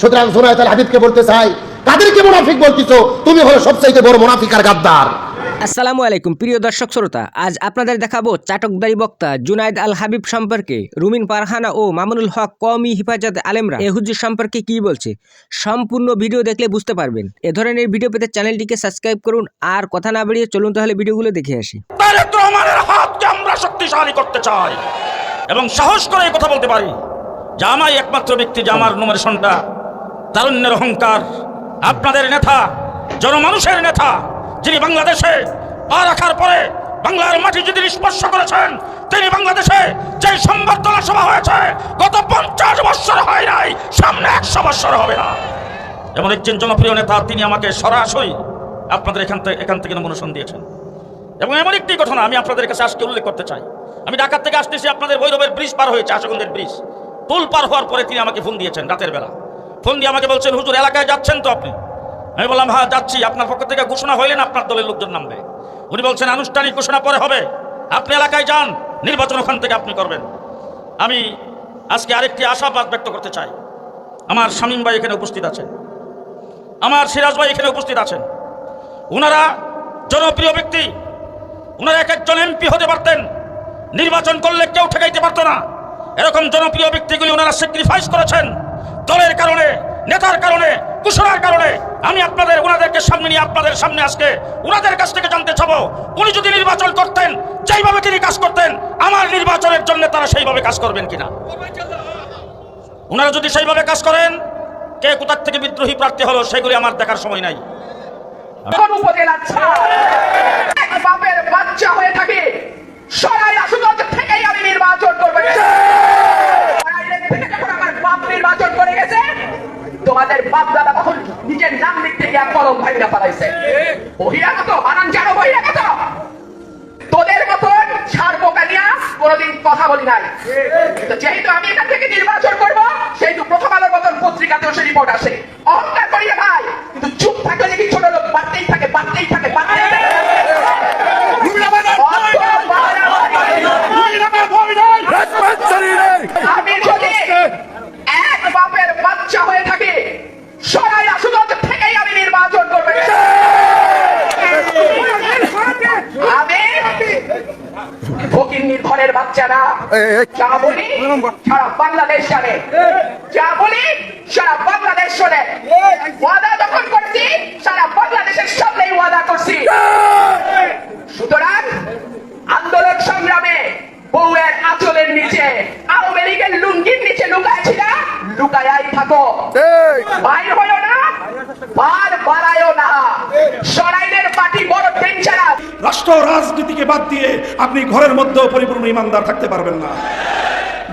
সুতরাং জোনায়ত আল হাবিবকে বলতে চাই কাদেরকে মুনাফিক বলতেছো? তুমি হলো সবচাইতে বড় মুনাফিক আর গাদ্দার। আসসালামু আলাইকুম প্রিয় দর্শক শ্রোতা আজ আপনাদের দেখাবো চাটকদারি বক্তা জুনাইদ আল হাবিব সম্পর্কে রুমিন পারহানা ও মামুনুল হক কওমি হিফাজত আলেমরা। এ হুজুর সম্পর্কে কি বলছে? সম্পূর্ণ ভিডিও দেখলে বুঝতে পারবেন। এ ধরনের ভিডিও পেতে চ্যানেলটিকে সাবস্ক্রাইব করুন। আর কথা না বাড়িয়ে চলুন তাহলে ভিডিওগুলো দেখে আসি। হাতকে আমরা শক্তিশালী করতে চাই। এবং সাহস করে এই কথা বলতে পারি। যে আমাই একমাত্র ব্যক্তি যে আমার নমিনেশনটা তারুণ্যের অহংকার। আপনাদের নেতা, জনমানুষের নেতা, যিনি বাংলাদেশে পা রাখার পরে বাংলার মাটি যদি স্পর্শ করেছেন, তিনি বাংলাদেশে যে সংবর্ধনা সভা হয়েছে, গত পঞ্চাশ বৎসর হয় নাই, সামনে একশো বৎসর হবে না। এমন একজন জনপ্রিয় নেতা, তিনি আমাকে সরাসরি আপনাদের এখান থেকে এখান থেকে নমিনেশন দিয়েছেন এবং এমন একটি ঘটনা আমি আপনাদের কাছে আজকে উল্লেখ করতে চাই। আমি ঢাকার থেকে আসতেছি, আপনাদের ভৈরবের ব্রিজ পার হয়েছে, আশাগন্ধের ব্রিজ। পুল পার হওয়ার পরে তিনি আমাকে ফোন দিয়েছেন রাতের বেলা। ফোন দিয়ে আমাকে বলছেন, হুজুর, এলাকায় যাচ্ছেন তো আপনি? আমি বললাম হ্যাঁ যাচ্ছি। আপনার পক্ষ থেকে ঘোষণা হইলেন আপনার দলের লোকজন নামবে। উনি বলছেন, আনুষ্ঠানিক ঘোষণা পরে হবে। আপনি এলাকায় যান, নির্বাচন ওখান থেকে আপনি করবেন। আমি আজকে আরেকটি আশাবাদ ব্যক্ত করতে চাই। আমার শামীম ভাই এখানে উপস্থিত আছেন। আমার সিরাজ ভাই এখানে উপস্থিত আছেন। ওনারা জনপ্রিয় ব্যক্তি। ওনারা এক একজন এমপি হতে পারতেন। নির্বাচন করলে কেউ ঠেকাইতে পারতো না। এরকম জনপ্রিয় ব্যক্তিগুলি ওনারা স্যাক্রিফাইস করেছেন। দলের কারণে, নেতার কারণে, কুশলার কারণে আমি আপনাদের, ওনাদেরকে সামনে নিয়ে আপনাদের সামনে আজকে ওনাদের কাছ থেকে জানতে চাবো। উনি যদি নির্বাচন করতেন, যেইভাবে তিনি কাজ করতেন, আমার নির্বাচনের জন্য তারা সেইভাবে কাজ করবেন কিনা? ওনারা যদি সেইভাবে কাজ করেন, কে কোথার থেকে বিদ্রোহী প্রার্থী হলো সেগুলি আমার দেখার সময় নাই। বাচ্চা হয়ে থাকে। সরাই আসুগঞ্জ থেকেই আমি নির্বাচন করব সরাইলের থেকে যখন আমার বাপ নির্বাচন করে গেছে তোমাদের বাপ দাদা তখন নিজের নাম লিখতে গিয়া কলম ভাইরা পালাইছে বহিরাগত বানান জানো বহিরাগত তোদের মতন ছাড় বোকা নিয়ে কোনোদিন কথা বলি নাই। যেহেতু আমি এখান থেকে নির্বাচন করব সেহেতু প্রথম আলোর মতন পত্রিকাতেও সে রিপোর্ট আসে অহংকার করি না ভাই কিন্তু চুপ থাকলে দেখি ছোট লোক বাড়তেই থাকে বাড়তেই থাকে বাড়তেই থাকে আমি যদি এক বাপের বাচ্চা হয়ে থাকি সরাই আসুগঞ্জ থেকেই আমি নির্বাচন করব আমি ফকিন্নির ঘরের বাচ্চারা যা বলি সারা বাংলাদেশ জানে। যা বলি সারা বাংলাদেশ শোনে। ওয়াদা যখন করছি সারা বাংলাদেশের সামনেই ওয়াদা করছি। সুতরাং আন্দোলন সংগ্রামে বউয়ের আঁচলের নিচে আওয়ামী লীগের লুঙ্গির নিচে লুকাইছি না লুকায়াই থাকো। বাইর হইও না বার বাড়ায়ও না। সরাইলের পার্টি বড় ডেঞ্জারাস রাষ্ট্র রাজনীতিকে বাদ দিয়ে আপনি ঘরের মধ্যেও পরিপূর্ণ ইমানদার থাকতে পারবেন না।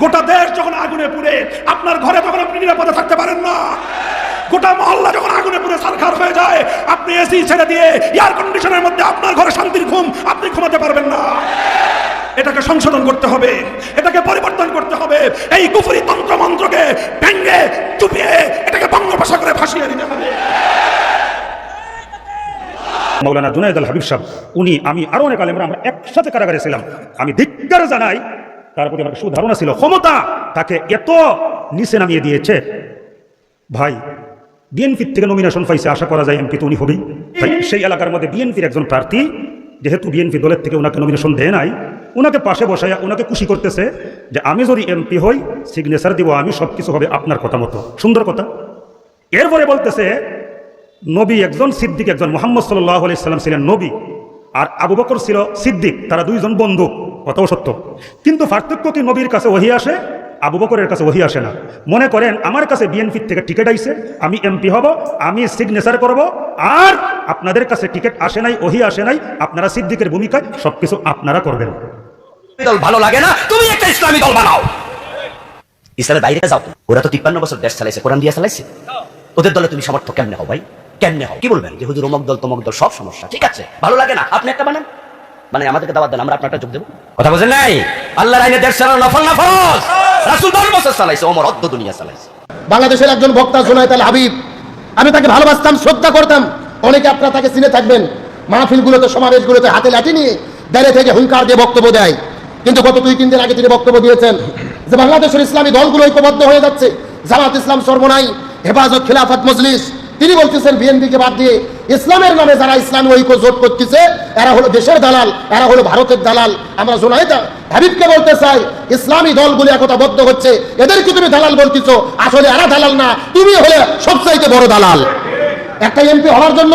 গোটা দেশ যখন আগুনে পুড়ে, আপনার ঘরে তখন আপনি নিরাপদে থাকতে পারেন না। গোটা মহল্লা যখন আগুনে পুড়ে সারখার হয়ে যায়, আপনি এসি ছেড়ে দিয়ে এয়ার কন্ডিশনের মধ্যে আপনার ঘরে শান্তির ঘুম আপনি ঘুমাতে পারবেন না। এটাকে সংশোধন করতে হবে, এটাকে পরিবর্তন করতে হবে, এই কুফুরি তন্ত্র মন্ত্রকে ভেঙ্গে চুপিয়ে, এটাকে বঙ্গোপসাগরে ভাসিয়ে দিতে হবে। মৌলানা জুনায়দ আল হাবিব সাহেব, উনি, আমি আরও অনেক আলেমরা আমরা একসাথে কারাগারে ছিলাম। আমি ধিক্কার জানাই, তার প্রতি আমার সুধারণা ছিল, ক্ষমতা তাকে এত নিচে নামিয়ে দিয়েছে। ভাই, বিএনপির থেকে নমিনেশন পাইছে, আশা করা যায় এমপি তো উনি হবেই। তাই সেই এলাকার মধ্যে বিএনপির একজন প্রার্থী, যেহেতু বিএনপি দলের থেকে ওনাকে নমিনেশন দেয় নাই, ওনাকে পাশে বসাইয়া ওনাকে খুশি করতেছে যে আমি যদি এমপি হই সিগনেচার দিব, আমি সব কিছু হবে আপনার কথা মতো। সুন্দর কথা। এরপরে বলতেছে নবী একজন সিদ্দিক একজন। মোহাম্মদ সাল্লাহ সাল্লাম ছিলেন নবী। আর আবু বকর ছিল সিদ্দিক তারা দুইজন বন্ধু। কথাও সত্য। কিন্তু পার্থক্য কি নবীর কাছে ওহি আসে? আবু বকরের কাছে ওহি আসে না। মনে করেন আমার কাছে বিএনপির থেকে টিকিট আইছে আমি এমপি হব আমি সিগনেচার করব আর আপনাদের কাছে টিকিট আসে নাই ওহি আসে নাই আপনারা সিদ্দিকের ভূমিকায় সবকিছু আপনারা করবেন। দল ভালো লাগে না? তুমি একটা ইসলামী দল বানাও। ইসলামের বাইরে যাও। ওরা তো তিপ্পান্ন বছর দেশ চালাইছে কোরআন দিয়া চালাইছে। ওদের দলে তুমি সমর্থক কেমনে হও ভাই? কেমনে হও কি বলবেন? যে হুজুর, অমক দল, তমক দল, সব সমস্যা। ঠিক আছে? ভালো লাগে না? আপনি একটা বানান। মানে আমাদেরকে দাওয়াত দেন, আমরা আপনারটা যোগ দেবো। কথা বলছেন নাই? আল্লাহর আইনে দেশ চালানো নফল না ফরজ? রাসূল দশ বছর চালাইছে, ওমর অর্ধ দুনিয়া চালাইছে। বাংলাদেশের একজন বক্তা জোনায়ত তাহলে হাবিব, আমি তাকে ভালোবাসতাম, শ্রদ্ধা করতাম। অনেকে আপনারা তাকে চিনে থাকবেন। মাহফিলগুলোতে, সমাবেশগুলোতে হাতে লাঠি নিয়ে দাঁড়িয়ে থেকে হুঙ্কার দিয়ে বক্তব্য দেয়। কিন্তু গত দুই, তিন দিন আগে তিনি বক্তব্য দিয়েছেন যে বাংলাদেশের ইসলামী দলগুলো ঐক্যবদ্ধ হয়ে যাচ্ছে। জামাত ইসলাম সর্বনাই, হেফাজত, খেলাফত, মজলিস। তিনি বলতেছেন, বিএনপিকে বাদ দিয়ে ইসলামের নামে যারা ইসলামী ঐক্য জোট করতেছে, এরা হলো দেশের দালাল, এরা হলো ভারতের দালাল। আমরা জোনাইদ হাবিবকে বলতে চাই, ইসলামী দলগুলি একতাবদ্ধ হচ্ছে, এদেরকে তুমি দালাল বলতেছো, আসলে এরা দালাল না, তুমি হলে সবচাইতে বড় দালাল। একটা এমপি হওয়ার জন্য,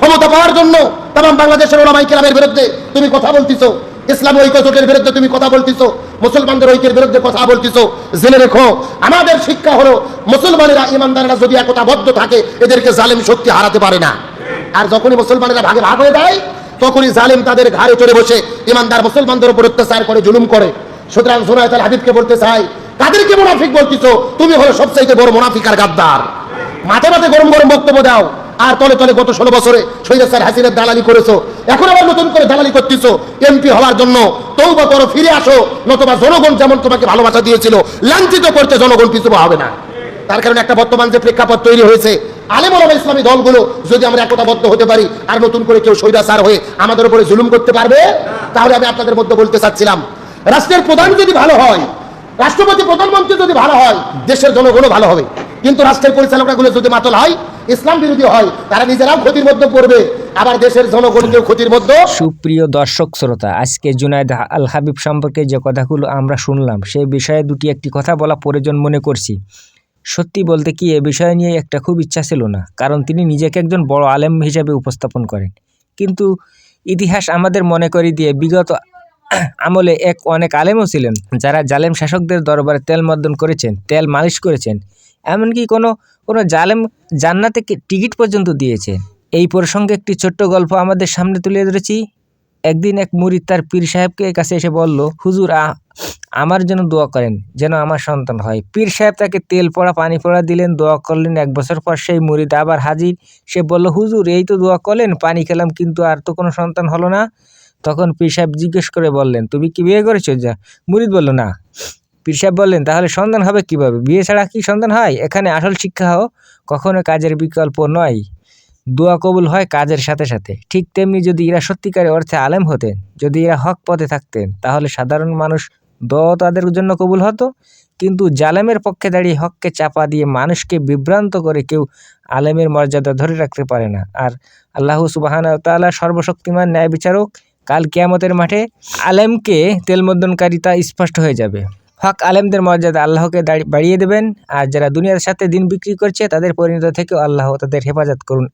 ক্ষমতা পাওয়ার জন্য, তাম বাংলাদেশের ওলামাই কেরামের বিরুদ্ধে তুমি কথা বলতেছো। ইসলামী ঐক্য জোটের বিরুদ্ধে তুমি কথা বলতেছো, মুসলমানদের ঐক্যের বিরুদ্ধে কথা বলতেছো, জেনে রেখো। আমাদের শিক্ষা হলো, মুসলমানেরা ইমানদারেরা যদি একতাবদ্ধ থাকে, এদেরকে জালেম শক্তি হারাতে পারে না। আর যখনই মুসলমানেরা ভাগে ভাগ হয়ে যায়, তখনই জালেম তাদের ঘাড়ে চড়ে বসে, ইমানদার মুসলমানদের উপর অত্যাচার করে, জুলুম করে। সুতরাং জোনায়ত আল হাবিবকে বলতে চাই, তাদেরকে মুনাফিক বলতেছো, তুমি হলো সবচাইতে বড় মুনাফিক আর গাদ্দার। মাঠে মাঠে গরম গরম বক্তব্য দাও। আর তলে তলে গত ষোলো বছরে শহীদ স্যার হাসিনের দালালি করেছ। এখন আবার নতুন করে দালালি করতেছো এমপি হওয়ার জন্য। তৌবা করো, ফিরে আসো, নতুবা জনগণ যেমন তোমাকে ভালোবাসা দিয়েছিল, লাঞ্ছিত করতে জনগণ পিছু হবে না। তার কারণে একটা বর্তমান যে প্রেক্ষাপট তৈরি হয়েছে, আলেম ওলামা ইসলামী দলগুলো যদি আমরা একতাবদ্ধ হতে পারি, আর নতুন করে কেউ স্বৈরাচার হয়ে আমাদের উপরে জুলুম করতে পারবে? তাহলে আমি আপনাদের মধ্যে বলতে চাচ্ছিলাম, রাষ্ট্রের প্রধান যদি ভালো হয়, রাষ্ট্রপতি, প্রধানমন্ত্রী যদি ভালো হয়, দেশের জনগণও ভালো হবে। কিন্তু রাষ্ট্রের পরিচালকরা গুলো যদি মাতল হয় ইসলাম বিরোধী হয়, তারা নিজেরাও ক্ষতির মধ্যে পড়বে। আবার দেশের জনগণকেও ক্ষতির মধ্যে সুপ্রিয় দর্শক শ্রোতা, আজকে জুনায়দ আল হাবিব সম্পর্কে যে কথাগুলো আমরা শুনলাম সেই বিষয়ে দুটি একটি কথা বলা প্রয়োজন মনে করছি। সত্যি বলতে কি, এ বিষয় নিয়ে একটা খুব ইচ্ছা ছিল না, কারণ তিনি নিজেকে একজন বড় আলেম হিসেবে উপস্থাপন করেন। কিন্তু ইতিহাস আমাদের মনে করি দিয়ে বিগত আমলে এক অনেক আলেমও ছিলেন, যারা জালেম শাসকদের দরবারে তেল মর্দন করেছেন, তেল মালিশ করেছেন। এমনকি কোনো কোনো জালেম জান্নাতে টিকিট পর্যন্ত দিয়েছে। এই প্রসঙ্গে একটি ছোট্ট গল্প আমাদের সামনে তুলে ধরেছি। একদিন এক মুরিদ তার পীর সাহেবকে কাছে এসে বলল, হুজুর আমার জন্য দোয়া করেন যেন আমার সন্তান হয়। পীর সাহেব তাকে তেল পড়া, পানি পড়া দিলেন, দোয়া করলেন। এক বছর পর সেই মুরিদ আবার হাজির। সে বলল, হুজুর, এই তো দোয়া করলেন, পানি খেলাম, কিন্তু আর তো কোনো সন্তান হলো না। তখন পীর সাহেব জিজ্ঞেস করে বললেন, তুমি কি বিয়ে করেছ? যা, মুরিদ বলল, না। পীর সাহেব বললেন, তাহলে সন্তান হবে কীভাবে? বিয়ে ছাড়া কি সন্তান হয়? এখানে আসল শিক্ষা হো কখনো কাজের বিকল্প নয়। দোয়া কবুল হয় কাজের সাথে সাথে। ঠিক তেমনি যদি এরা সত্যিকারের অর্থে আলেম হতেন, যদি এরা হক পথে থাকতেন, তাহলে সাধারণ মানুষ দোয়া তাদের জন্য কবুল হতো। কিন্তু জালেমের পক্ষে দাঁড়িয়ে হককে চাপা দিয়ে মানুষকে বিভ্রান্ত করে কেউ আলেমের মর্যাদা ধরে রাখতে পারে না। আর আল্লাহ সুবাহান তাআলা সর্বশক্তিমান ন্যায় বিচারক কাল কিয়ামতের মাঠে আলেমকে তেলমদ্দনকারী তা স্পষ্ট হয়ে যাবে। হক আলেমদের মর্যাদা আল্লাহকে বাড়িয়ে দেবেন। আর যারা দুনিয়ার সাথে দিন বিক্রি করছে, তাদের পরিণত থেকেও আল্লাহ তাদের হেফাজত করুন।